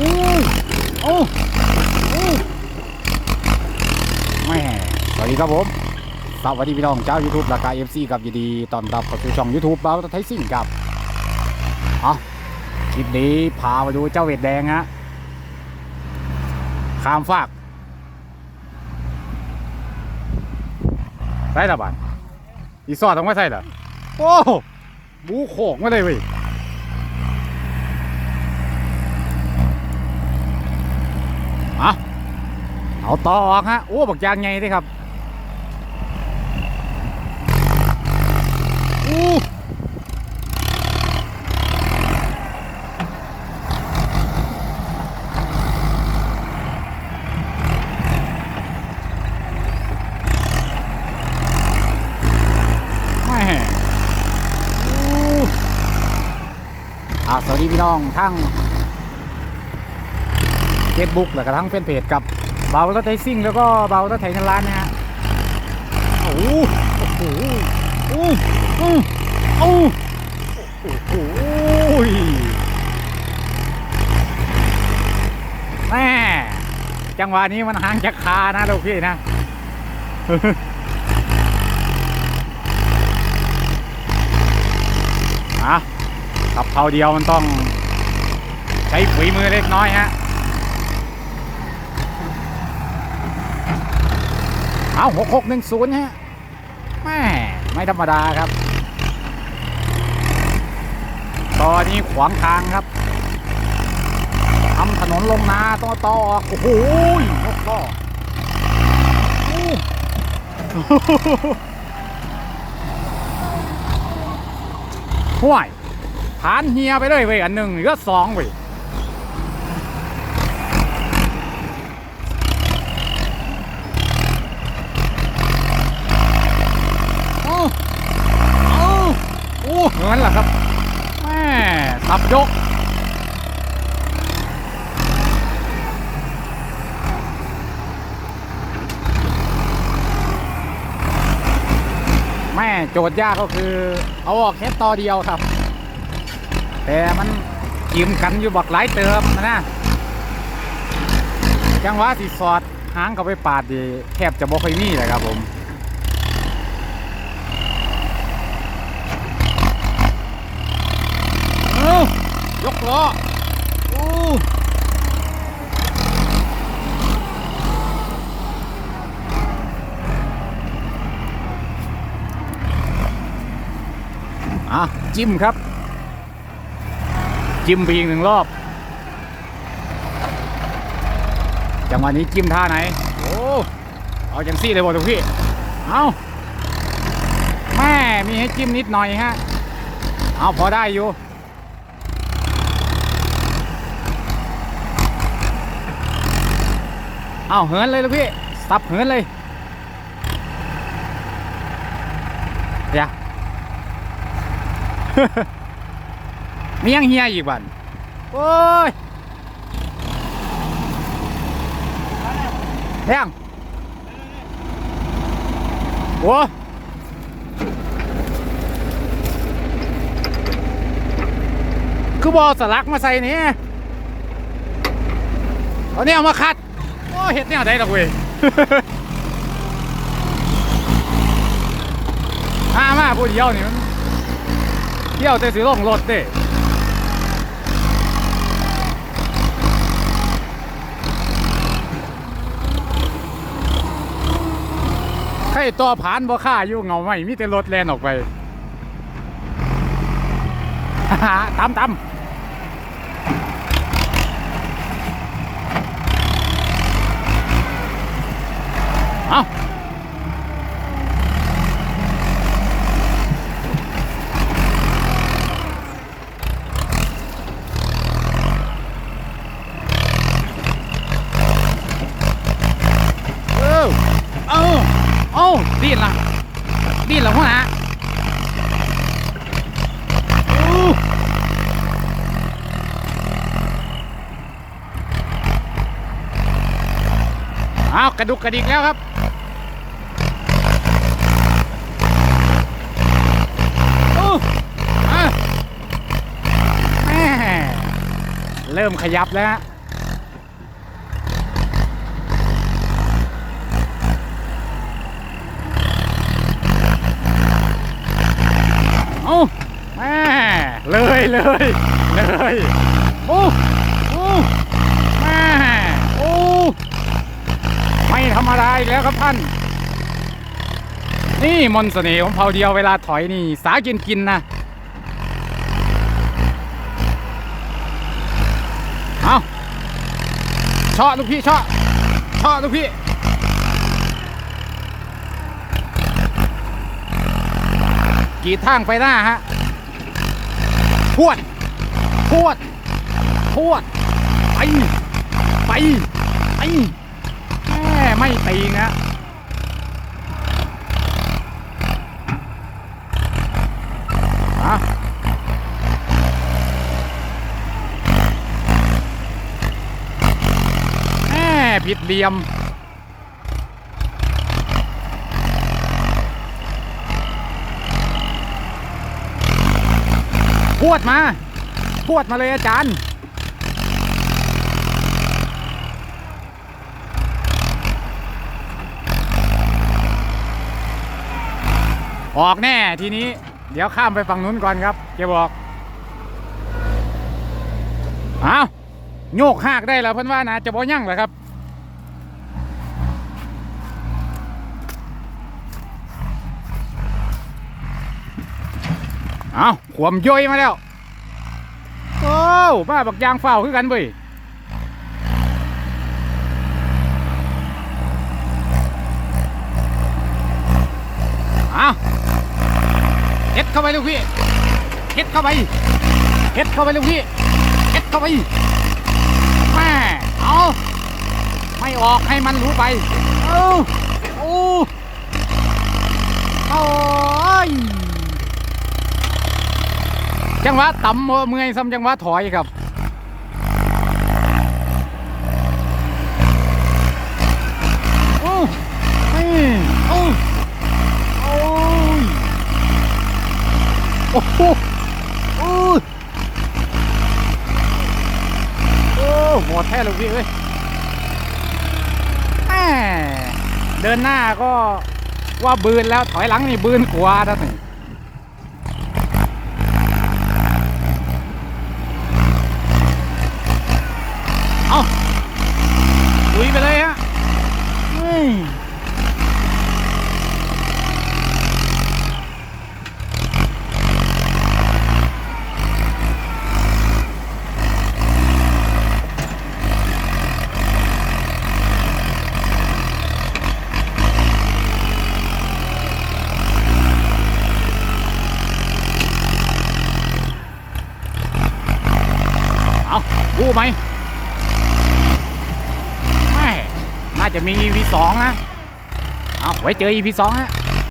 โอ้แม่สวัสดีครับผม สวัสดีพี่น้องเจ้า YouTube ราคา FC กับยินดีตอนรับเข้าสู่ช่อง YouTube เบาไทยซิ่งครับเอาคลิปนี้พามาดูเจ้าเวดแดงฮะข้ามฟากใส่ละบาทอีซอดต้องไม่ใส่เหรอโอ้บูโขกมาเลยเว้ย เอาเอาต่อออกฮะโอ้บักยางไงด้ครับอู้แม่อู้อาสวัสดีพี่น้องทั้ง เฟซบุ๊กแล้วก็ทั้งแฟนเพจกับเบาแล้วไทยซิ่งแล้วก็เบาแล้วไทยเงินล้านนะฮะโอ้โหโอ้โหโอ้โหโอ้โหแม่จังหวะนี้มันห่างจากคานะลูกพี่นะอะขับเผาเดียวมันต้องใช้ฝีมือเล็กน้อยฮะ เอาหกหกหนึ่งศูนย์ฮะแม่ไม่ธรรมดาครับ ตอนนี้ขวางทางครับทำถนนลงนาต่อต่อโอ้โหนกก็อู้วยผ่านเฮียไปเลยเว้ยอันหนึ่งเหลือสองเว้ยโอ้โอ้ โอ้นเหรอครับแม่สับยก แม่โจทย์ยากก็คือ เอาออกแค่ต่อเดียวครับ แต่มันยิ้มกันอยู่บักหลายเติมนะนะจังหวะสิสอดหางเข้าไปปาดดีแทบจะบ่ค่อยมีเลยครับผม เอายกล้ออู้ อะจิ้มครับ จิ้มไปอีกหนึ่งรอบ จังหวะนี้จิ้มท่าไหน โอ้เอาจังซี่เลยบอกทุกพี่ เอาแม่มีให้จิ้มนิดหน่อยฮะ เอาพอได้อยู่เอาเหินเลยลูกพี่ สับเหินเลยเดี๋ยว มียังเฮียอีกบันโอ้ยแทงโอ้คือบอสลักมาใส่นี่เอาเนี่ยมาคัด โอ้เห็ดเนี่ยได้หรอกเว้ยมามาพูดเดียวนี่มัน เที่ยวแต่สิลงรถเด้ใครตัวผ่านบ่ค่าอยู่เงาไม่มีแต่รถแลนออกไปตามตามเอา กระดุกกระดิกแล้วครับ โอ้มาเริ่มขยับแล้วฮะโอ้แม่เลยเลยเลย ท่าน นี่มนต์เสน่ห์ของเผาเดียวเวลาถอยนี่ สากินกินนะ เอาเชาะลูกพี่เชาะเชาะลูกพี่กี่ทางไปหน้าฮะ พวด พวด พวด ไป ไป ไปแม่ไม่ตีนะแม่ ผิดเหลี่ยม พวดมา พวดมาเลยอาจารย์ ออกแน่ทีนี้ เดี๋ยวข้ามไปฝั่งนู้นก่อนครับแกบอกเอาโยกหากได้แล้วเพิ่อนว่านะจะบ่ยั่งเหรอครับ เอาขวมย่อยมาแล้ว โอ้บ้าบักยางเฝ้าคือกันเว้ยเอาเฮ็ดเข้าไปลูกพี่เฮ็ดเข้าไปเฮ็ดเข้าไปลูกพี่เฮ็ดเข้าไปแม่เอาไม่ออกให้มันรู้ไป เอาโอ้โอ้ย จังหวะต่ำเมื่อยซ้ำจังหวะถอยครับโอ้โอ้โอ้ยโอ้โหโอ้ยโอ้หแท้ลูกพี่เอ้ยแม่เดินหน้าก็ว่าบืนแล้วถอยหลังนี่บืนกว่าท่านนี่ เอาลุยไปเลยฮะอืมเอา กู้ไหมไม่น่าจะมี EP สองนะ เอาไว้เจอ EP สองฮะ